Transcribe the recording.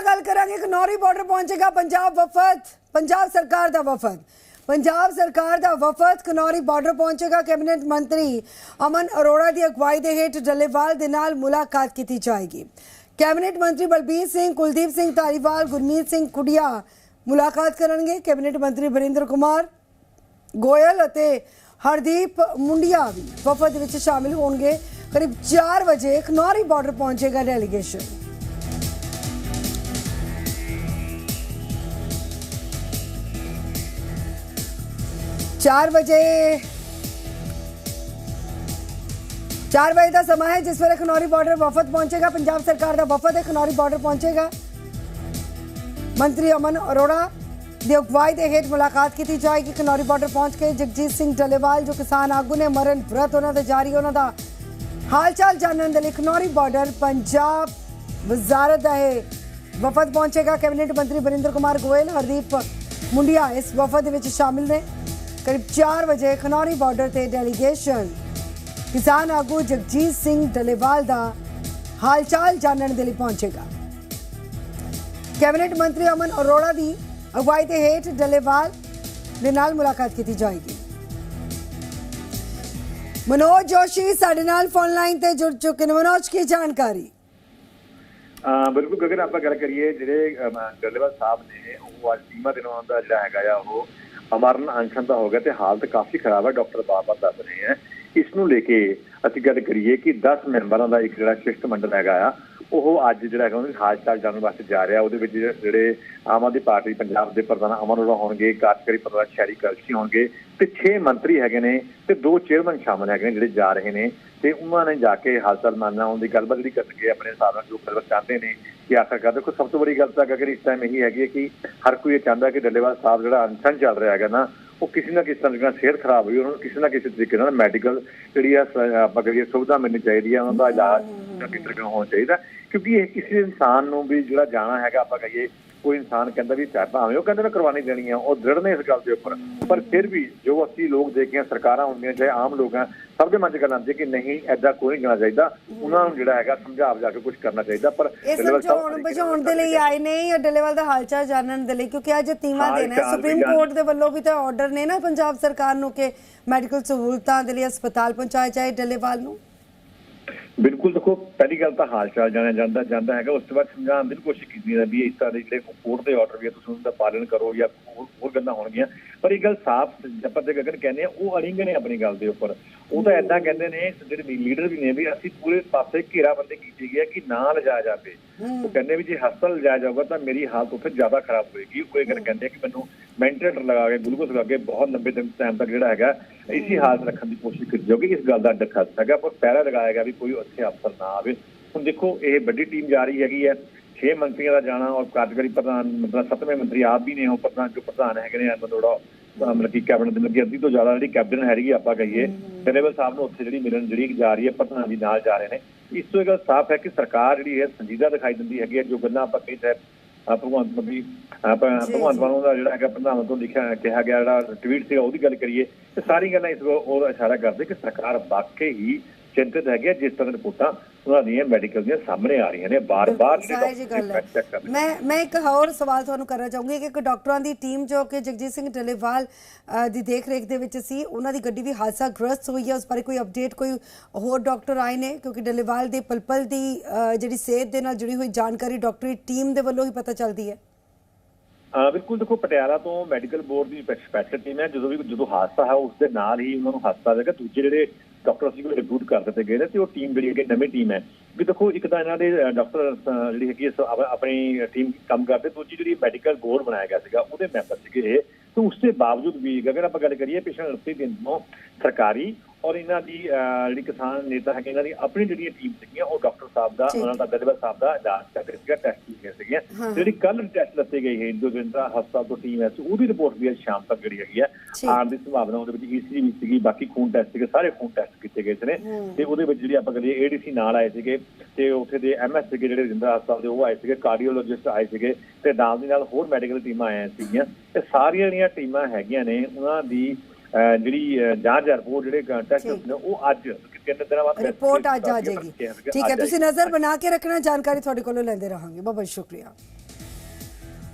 ਨਾਲ ਗੱਲ ਕਰਾਂਗੇ ਖਨੌਰੀ ਬਾਰਡਰ ਪਹੁੰਚੇਗਾ ਪੰਜਾਬ ਵਫਦ, ਪੰਜਾਬ ਸਰਕਾਰ ਦਾ ਵਫਦ। ਪੰਜਾਬ ਸਰਕਾਰ ਦਾ ਵਫਦ ਖਨੌਰੀ ਬਾਰਡਰ ਪਹੁੰਚੇਗਾ, ਕੈਬਨਿਟ ਮੰਤਰੀ ਅਮਨ ਅਰੋੜਾ ਦੀ ਅਗਵਾਈ ਦੇ ਹੇਠ ਡੱਲੇਵਾਲ ਦੇ ਨਾਲ ਮੁਲਾਕਾਤ ਕੀਤੀ ਜਾਏਗੀ। ਕੈਬਨਿਟ ਮੰਤਰੀ ਬਲਬੀਰ ਸਿੰਘ, ਕੁਲਦੀਪ ਸਿੰਘ ਧਾਰੀਵਾਲ, ਗੁਰਮੀਤ ਸਿੰਘ ਕੁੜੀਆ ਮੁਲਾਕਾਤ ਕਰਨਗੇ। ਕੈਬਨਿਟ ਮੰਤਰੀ ਬਰਿੰਦਰ ਕੁਮਾਰ ਗੋਇਲ ਅਤੇ ਹਰਦੀਪ ਮੁੰਡਿਆ ਵੀ ਵਫਦ ਵਿੱਚ ਸ਼ਾਮਿਲ ਹੋਣਗੇ। ਕਰੀਬ 4 ਵਜੇ ਖਨੌਰੀ ਬਾਰਡਰ ਪਹੁੰਚੇਗਾ ਡੈਲੀਗੇਸ਼ਨ ਚਾਰ ਵਜੇ। 4 ਵਜੇ ਦਾ ਸਮਾਂ ਹੈ, ਜਿਸ ਵੇਲੇ ਖਨੌਰੀ ਬਾਰਡਰ ਵਫਦ ਪਹੁੰਚੇਗਾ, ਪੰਜਾਬ ਸਰਕਾਰ ਦਾ ਵਫਦ ਹੈ, ਖਨੌਰੀ ਬਾਰਡਰ ਪਹੁੰਚੇਗਾ। ਮੰਤਰੀ ਅਮਨ ਅਰੋੜਾ ਦੀ ਅਗਵਾਈ ਦੇ ਹੇਠ ਮੁਲਾਕਾਤ ਕੀਤੀ ਜਾਏਗੀ। ਖਨੌਰੀ ਬਾਰਡਰ ਪਹੁੰਚ ਕੇ ਜਗਜੀਤ ਸਿੰਘ ਡੱਲੇਵਾਲ ਜੋ ਕਿਸਾਨ ਆਗੂ ਨੇ ਮਰਨ ਵਰਤ ਉਹਨਾਂ ਦੇ ਜਾਰੀ, ਉਹਨਾਂ ਦਾ ਹਾਲ ਚਾਲ ਜਾਣਨ ਦੇ ਲਈ ਖਨੌਰੀ ਬਾਰਡਰ ਪੰਜਾਬ ਵਜ਼ਾਰਤ ਦਾ ਹੈ ਵਫਦ ਪਹੁੰਚੇਗਾ। ਕੈਬਨਿਟ ਮੰਤਰੀ ਬਰਿੰਦਰ ਕੁਮਾਰ ਗੋਇਲ, ਹਰਦੀਪ ਮੁੰਡਿਆ ਇਸ ਵਫਦ ਵਿੱਚ ਸ਼ਾਮਿਲ ਨੇ। ਕਰੀਬ 4 ਵਜੇ ਖਨੌਰੀ ਬਾਰਡਰ ਤੇ ਡੈਲੀਗੇਸ਼ਨ ਕਿਸਾਨ ਆਗੂ ਜਗਜੀਤ ਸਿੰਘ ਡੱਲੇਵਾਲ ਦਾ ਹਾਲ ਜਾਣਨ ਦੇ ਲਈ ਪਹੁੰਚੇਗਾ। ਕੈਬਨਿਟ ਮੰਤਰੀ ਅਮਨ ਅਰੋੜਾ ਦੀ ਅਗਵਾਈ ਦੇ ਹੇਠ ਡੱਲੇਵਾਲ ਦੇ ਨਾਲ ਮੁਲਾਕਾਤ ਕੀਤੀ ਜਾਏਗੀ। ਮਨੋਜ ਜੋਸ਼ੀ ਸਾਡੇ ਨਾਲ ਫੋਨ ਲਾਈਨ ਤੇ ਜੁੜ ਚੁੱਕੇ ਨੇ। ਮਨੋਜ, ਕੀ ਜਾਣਕਾਰੀ? ਬਿਲਕੁਲ ਗਗਨ, ਆਪਾਂ ਗੱਲ ਕਰੀਏ ਜਿਹੜੇ ਡੱਲੇਵਾਲ ਸਾਹਿਬ ਨੇ ਉਹ ਅੱਜ ਟੀਮਾ ਦਿਨਾਂ ਦਾ ਜਿਹੜਾ ਹੈਗਾ ਆ, ਉਹ ਅਮਰਨ ਅਨਸ਼ਨ ਦਾ ਹੋ ਗਿਆ ਤੇ ਹਾਲਤ ਕਾਫੀ ਖਰਾਬ ਹੈ, ਡਾਕਟਰ ਬਾਬਾ ਦੱਸ ਰਹੇ ਹੈ। ਇਸ ਨੂੰ ਲੈ ਕੇ ਅਸੀਂ ਗੱਲ ਕਰੀਏ ਕਿ 10 ਮੈਂਬਰਾਂ ਦਾ ਇੱਕ ਜਿਹੜਾ ਸ਼ਿਸ਼ਟ ਮੰਡਲ ਹੈਗਾ ਆ, ਉਹ ਅੱਜ ਜਿਹੜਾ ਹੈਗਾ ਉਹਨੂੰ ਹਾਜਤਾਲ ਜਾਣ ਵਾਸਤੇ ਜਾ ਰਿਹਾ। ਉਹਦੇ ਵਿੱਚ ਜਿਹੜੇ ਆਮ ਆਦਮੀ ਪਾਰਟੀ, ਪੰਜਾਬ ਦੇ ਪ੍ਰਧਾਨ ਅਮਨ ਅਰੋੜਾ ਹੋਣਗੇ, ਕਾਰਜਕਾਰੀ ਪ੍ਰਧਾਨ ਸ਼ਹਿਰੀ ਕਲਸੀ ਹੋਣਗੇ ਤੇ 6 ਮੰਤਰੀ ਹੈਗੇ ਨੇ ਤੇ ਦੋ ਚੇਅਰਮੈਨ ਸ਼ਾਮਲ ਹੈਗੇ ਨੇ ਜਿਹੜੇ ਜਾ ਰਹੇ ਨੇ ਤੇ ਉਹਨਾਂ ਨੇ ਜਾ ਕੇ ਹਾਲਚਾਲ ਮੰਨਣਾ ਦੀ ਗੱਲਬਾਤ ਜਿਹੜੀ ਕਰਨਗੇ, ਆਪਣੇ ਹਿਸਾਬ ਨਾਲ ਜੋ ਗੱਲਬਾਤ ਚਾਹੁੰਦੇ ਨੇ, ਕਿ ਆਖਰਕਾਰ ਦੇਖੋ, ਸਭ ਤੋਂ ਵੱਡੀ ਗੱਲ ਤਾਂ ਅਗਰ ਇਸ ਟਾਈਮ ਇਹੀ ਹੈਗੀ ਹੈ ਕਿ ਹਰ ਕੋਈ ਇਹ ਚਾਹੁੰਦਾ ਕਿ ਡੱਲੇਵਾਲ ਸਾਹਿਬ ਜਿਹੜਾ ਅਨਸ਼ਨ ਚੱਲ ਰਿਹਾ ਹੈਗਾ ਨਾ ਉਹ ਕਿਸੇ ਨਾ ਕਿਸੇ ਤਰ੍ਹਾਂ ਨਾਲ ਸਿਹਤ ਖਰਾਬ ਹੋਈ, ਉਹਨਾਂ ਨੂੰ ਕਿਸੇ ਨਾ ਕਿਸੇ ਤਰੀਕੇ ਨਾਲ ਮੈਡੀਕਲ ਜਿਹੜੀ ਆ ਆਪਾਂ ਕਰੀਏ ਸੁਵਿਧਾ ਮਿਲਣੀ ਚਾਹੀਦੀ ਹੈ ਉਹਨਾਂ ਦਾ ਇਲਾਜ ਕਿਸੇ ਨਾ ਕਿਸੇ ਤਰੀਕੇ ਨਾਲ ਹੋਣਾ ਚਾਹੀਦਾ, ਕਿਉਂਕਿ ਇਹ ਕਿਸੇ ਇਨਸਾਨ ਨੂੰ ਵੀ ਜਿਹੜਾ ਜਾਣਾ ਹੈਗਾ, ਆਪਾਂ ਕਹੀਏ ਕੋਈ ਇਨਸਾਨ ਕਹਿੰਦਾ ਵੀ ਚਾਹ ਭਾਵੇਂ ਉਹ ਕਹਿੰਦਾ ਮੈਂ ਕੁਰਬਾਨੀ ਦੇਣੀ ਆ ਉਹ ਦ੍ਰਿੜ ਨੇ ਇਸ ਗੱਲ ਦੇ ਉੱਪਰ। ਪਰ ਫਿਰ ਵੀ ਜੋ ਅਸੀਂ ਲੋਕ ਦੇਖੇ ਆ ਸਰਕਾਰਾਂ ਹੁੰਦੀਆਂ ਚਾਹੇ ਆਮ ਲੋਕ ਆ ਸਭ ਦੇ ਮਨ 'ਚ ਗੱਲ ਆਉਂਦੀ ਕਿ ਨਹੀਂ ਐਦਾਂ ਕੋਈ ਨਹੀਂ ਜਾਣਾ ਚਾਹੀਦਾ। ਉਹਨਾਂ ਨੂੰ ਜਿਹੜਾ ਹੈਗਾ ਸਮਝਾ ਜਾ ਕੇ ਕੁਝ ਕਰਨਾ ਚਾਹੀਦਾ ਪਰ ਸਮਝਾਉਣ ਬੁਝਾਉਣ ਦੇ ਲਈ ਆਏ ਨੇ ਜਾਂ ਡੱਲੇਵਾਲ ਦਾ ਹਾਲ ਚਾਲ ਜਾਣਨ ਦੇ ਲਈ? ਕਿਉਂਕਿ ਅੱਜ ਤੀਵਾਂ ਦਿਨ ਹੈ ਸੁਪਰੀਮ ਕੋਰਟ ਦੇ ਵੱਲੋਂ ਵੀ ਤਾਂ ਆਰਡਰ ਨੇ ਨਾ ਪੰਜਾਬ ਸਰਕਾਰ ਨੂੰ ਕਿ ਮੈਡੀਕਲ ਸਹੂਲਤਾਂ ਦੇ ਲਈ ਹਸਪਤਾਲ ਪਹੁੰਚਾਇਆ ਜਾਏ ਡੱਲੇਵਾਲ ਨੂੰ। ਬਿਲਕੁਲ ਦੇਖੋ ਪਹਿਲੀ ਗੱਲ ਤਾਂ ਹਾਲ ਚਾਲ ਜਾਣਿਆ ਜਾਂਦਾ ਜਾਂਦਾ ਹੈਗਾ। ਉਸ ਤੋਂ ਬਾਅਦ ਸਮਝਾਉਣ ਦੀ ਕੋਸ਼ਿਸ਼ ਕੀਤੀ ਜਾਂਦੀ ਹੈ ਇਸ ਤਰ੍ਹਾਂ ਦੇ ਜਿਹੜੇ ਕੋਰਟ ਦੇ ਆਰਡਰ ਵੀ ਆ ਤੁਸੀਂ ਉਹਨਾਂ ਦਾ ਪਾਲਣ ਕਰੋ ਜਾਂ ਹੋਰ ਹੋਰ ਗੱਲਾਂ ਹੋਣਗੀਆਂ। ਪਰ ਇਹ ਗੱਲ ਸਾਫ਼ ਜਪਤ ਦੇ ਗਗਨ ਕਹਿੰਦੇ ਆ ਉਹ ਅੜਿੰਗ ਨੇ ਆਪਣੀ ਗੱਲ ਦੇ ਉੱਪਰ। ਉਹ ਤਾਂ ਐਦਾਂ ਕਹਿੰਦੇ ਨੇ ਜਿਹੜੇ ਲੀਡਰ ਵੀ ਨੇ ਵੀ ਅਸੀਂ ਪੂਰੇ ਪਾਸੇ ਘੇਰਾਬੰਦੀ ਕੀਤੀ ਗਈ ਹੈ ਕਿ ਨਾ ਲਿਜਾਇਆ ਜਾਵੇ। ਉਹ ਕਹਿੰਦੇ ਵੀ ਜੇ ਹਸਪਤਾਲ ਲਿਜਾਇਆ ਜਾਊਗਾ ਤਾਂ ਮੇਰੀ ਹਾਲਤ ਉੱਥੇ ਜ਼ਿਆਦਾ ਖਰਾਬ ਹੋਏਗੀ। ਉਹ ਇਹ ਗੱਲ ਕਹਿੰਦੇ ਆ ਕਿ ਮੈਨੂੰ ਵੈਂਟੀਲੇਟਰ ਲਗਾ ਕੇ ਗਲੂਕੋਜ਼ ਲਗਾ ਕੇ ਬਹੁਤ ਲੰਬੇ ਦਿਨ ਟਾਈਮ ਤੱਕ ਜਿਹੜਾ ਹੈਗਾ, ਇਸੀ ਹਾਲਤ ਰੱਖਣ ਦੀ ਕੋਸ਼ਿਸ਼ ਕੀਤੀ ਜਾਊਗੀ ਇਸ ਗੱਲ ਦਾ ਡਰ ਹੈਗਾ। ਪਰ ਪਹਿਰਾ ਲਗਾਇਆ ਗਿਆ ਵੀ ਕੋਈ ਉੱਥੇ ਅਫਸਰ ਨਾ ਆਵੇ। ਹੁਣ ਦੇਖੋ, ਇਹ ਵੱਡੀ ਟੀਮ ਜਾ ਰਹੀ ਹੈਗੀ ਹੈ। 6 ਮੰਤਰੀਆਂ ਦਾ ਜਾਣਾ, ਔਰ ਕਾਰਜਕਾਰੀ ਪ੍ਰਧਾਨ, ਮਤਲਬ ਸੱਤਵੇਂ ਮੰਤਰੀ ਆਪ ਵੀ ਨੇ, ਉਹ ਪ੍ਰਧਾਨ, ਜੋ ਪ੍ਰਧਾਨ ਹੈਗੇ ਨੇ ਮਨੋੜਾ ਮਤਲਬ ਕਿ ਕੈਬਨਿਟ ਦੇ ਲੱਗੀ ਅੱਧੀ ਤੋਂ ਜ਼ਿਆਦਾ ਜਿਹੜੀ ਕੈਬਨਿਟ ਹੈਗੀ ਆਪਾਂ ਕਹੀਏ ਡੱਲੇਵਾਲ ਸਾਹਿਬ ਨੂੰ ਉੱਥੇ ਜਿਹੜੀ ਮਿਲਣ, ਜਿਹੜੀ ਜਾ ਰਹੀ ਹੈ, ਪ੍ਰਧਾਨ ਜੀ ਨਾਲ ਜਾ ਰਹੇ ਨੇ। ਇਸ ਤੋਂ ਇਹ ਗੱਲ ਸਾਫ਼ ਹੈ ਕਿ ਸਰਕਾਰ ਜਿਹੜੀ ਹੈ, ਸੰਜੀਦਾ ਦਿਖਾਈ ਦਿੰਦੀ ਹੈਗੀ ਹੈ, ਜੋ ਗੱਲਾਂ ਆਪਾਂ ਕਹੀ ਹੈ ਭਗਵੰਤ ਜੀ, ਭਗਵੰਤ। ਮਾਨ ਦਾ ਜਿਹੜਾ ਹੈਗਾ ਪ੍ਰਧਾਨ ਤੋਂ ਲਿਖਿਆ ਕਿਹਾ ਗਿਆ ਜਿਹੜਾ ਟਵੀਟ ਸੀਗਾ ਉਹਦੀ ਗੱਲ ਕਰੀਏ ਤੇ ਸਾਰੀ ਗੱਲਾਂ ਇਸ ਉਹ ਇਸ਼ਾਰਾ ਕਰਦੇ ਕਿ ਸਰਕਾਰ ਵਾਕਈ ਹੀ ਚਿੰਤਤ ਹੈਗੀ ਜਿਸ ਤਰ੍ਹਾਂ ਰਿਪੋਰਟਾਂ ਉਹਨਾਂ ਦੀਆਂ ਮੈਡੀਕਲ ਦੀਆਂ ਸਾਹਮਣੇ ਆ ਰਹੀਆਂ ਨੇ ਬਾਰ-ਬਾਰ ਮੈਂ ਮੈਂ ਇੱਕ ਹੋਰ ਸਵਾਲ ਤੁਹਾਨੂੰ ਕਰਨਾ ਚਾਹੂੰਗੀ ਕਿ ਇੱਕ ਡਾਕਟਰਾਂ ਦੀ ਟੀਮ ਜੋ ਕਿ ਜਗਜੀਤ ਸਿੰਘ ਡੱਲੇਵਾਲ ਦੀ ਦੇਖ ਰੇਖ ਦੇ ਵਿੱਚ ਸੀ ਉਹਨਾਂ ਦੀ ਗੱਡੀ ਵੀ ਹਾਦਸਾ ਗ੍ਰਸਤ ਹੋਈ ਹੈ ਉਸ ਬਾਰੇ ਕੋਈ ਅਪਡੇਟ ਕੋਈ ਹੋਰ ਡਾਕਟਰ ਆਏ ਨੇ? ਕਿਉਂਕਿ ਡੱਲੇਵਾਲ ਦੇ ਪਲਪਲ ਦੀ ਜਿਹੜੀ ਸਿਹਤ ਦੇ ਨਾਲ ਜੁੜੀ ਹੋਈ ਜਾਣਕਾਰੀ ਡਾਕਟਰੀ ਟੀਮ ਦੇ ਵੱਲੋਂ ਹੀ ਪਤਾ ਚੱਲਦੀ ਹੈ। ਹਾਂ ਬਿਲਕੁਲ ਦੇਖੋ ਪਟਿਆਲਾ ਤੋਂ ਮੈਡੀਕਲ ਬੋਰਡ ਦੀ ਸਪੈਸ਼ਲ ਟੀਮ ਹੈ। ਜਦੋਂ ਵੀ ਜਦੋਂ ਹਾਦਸਾ ਹੈ ਉਸ ਦੇ ਨਾਲ ਹੀ ਉਹਨਾਂ ਨੂੰ ਹਾਦਸਾ ਦੇਗਾ ਦੂਜੇ ਜਿਹੜੇ ਡਾਕਟਰ ਸੀ ਉਹ ਰਿਕਰੂਟ ਕਰ ਦਿੱਤੇ ਗਏ ਨੇ ਤੇ ਉਹ ਟੀਮ ਜਿਹੜੀ ਹੈਗੀ ਨਵੀਂ ਟੀਮ ਹੈ। ਵੀ ਦੇਖੋ ਇੱਕ ਤਾਂ ਇਹਨਾਂ ਦੇ ਡਾਕਟਰ ਜਿਹੜੀ ਹੈਗੀ ਹੈ, ਆਪਣੀ ਟੀਮ ਕੰਮ ਕਰਦੇ ਦੂਜੀ ਜਿਹੜੀ ਮੈਡੀਕਲ ਬੋਰਡ ਬਣਾਇਆ ਗਿਆ ਸੀਗਾ ਉਹਦੇ ਮੈਂਬਰ ਸੀਗੇ ਇਹ। ਤੇ ਉਸ ਦੇ ਬਾਵਜੂਦ ਵੀ ਅਗਰ ਆਪਾਂ ਗੱਲ ਕਰੀਏ ਪਿਛਲੇ 29 ਦਿਨ ਤੋਂ ਸਰਕਾਰੀ ਔਰ ਇਹਨਾਂ ਦੀ ਜਿਹੜੀ ਕਿਸਾਨ ਨੇਤਾ ਹੈਗੇ ਇਹਨਾਂ ਦੀ ਆਪਣੀ ਜਿਹੜੀਆਂ ਟੀਮ ਸੀਗੀਆਂ ਉਹ ਡਾਕਟਰ ਸਾਹਿਬ ਦਾ। ਉਹਨਾਂ ਦਾ ਦਲਵਾ ਸਾਹਿਬ ਦਾ ਇਲਾਜ ਕਰ ਰਹੇ ਸੀਗਾ ਟੈਸਟ ਸੀਗੀਆਂ ਹਾਂ। ਜਿਹੜੀ ਕੱਲ ਟੈਸਟ ਲੱਤੇ ਗਏ ਹੈ ਜਿੰਦਾ ਹਸਪਤਾਲ ਤੋਂ ਟੀਮ ਹੈ ਸੋ ਉਹਦੀ ਰਿਪੋਰਟ ਵੀ ਅੱਜ ਸ਼ਾਮ ਤੱਕ ਜਿਹੜੀ ਹੈਗੀ ਹੈ। ਆਉਣ ਦੀ ਸੰਭਾਵਨਾ ਉਹਦੇ ਵਿੱਚ ਈਸੀਜੀ ਵੀ ਸੀਗੀ ਬਾਕੀ ਖੂਨ ਟੈਸਟ ਸੀਗੇ ਸਾਰੇ ਖੂਨ ਟੈਸਟ ਕੀਤੇ ਗਏ ਸੀ ਨੇ ਤੇ ਉਹਦੇ ਵਿੱਚ ਜਿਹੜੀ ਆਪਾਂ ਕਰੀਏ ਏਡੀਸੀ ਨਾਲ ਆਏ ਸੀਗੇ ਤੇ ਉੱਥੇ ਦੇ ਐਮਐਸ ਸੀਗੇ ਜਿਹੜੇ ਜਿੰਦਾ ਹਸਪਤਾਲ ਦੇ ਉਹ ਆਏ ਸੀਗੇ ਕਾਰਡੀਓਲੋਜਿਸਟ ਆਏ ਸੀਗੇ ਤੇ ਨਾਲ ਦੀ ਨਾਲ ਹੋਰ ਮੈਡੀਕਲ ਟੀਮਾਂ ਆਈਆਂ ਸੀਗੀਆਂ ਤੇ ਸਾਰੀਆਂ ਜਿਹੜੀਆਂ ਟੀਮਾਂ ਹੈਗੀਆਂ ਨੇ ਉਹਨਾਂ ਦੀ ਜਿਹੜੀ ਜਾਂਚ ਰਿਪੋਰਟ ਜਿਹੜੇ ਟੈਸਟ। ਨੇ ਉਹ ਅੱਜ ਤਿੰਨ ਦਿਨਾਂ ਬਾਅਦ ਰਿਪੋਰਟ ਅੱਜ ਆ ਜਾਏਗੀ। ਠੀਕ ਹੈ। ਤੁਸੀਂ ਨਜ਼ਰ ਬਣਾ ਕੇ ਰੱਖਣਾ ਜਾਣਕਾਰੀ ਤੁਹਾਡੇ ਕੋਲੋਂ ਲੈਂਦੇ ਰਹਾਂਗੇ। ਬਹੁਤ ਬਹੁਤ ਸ਼ੁਕਰੀਆ।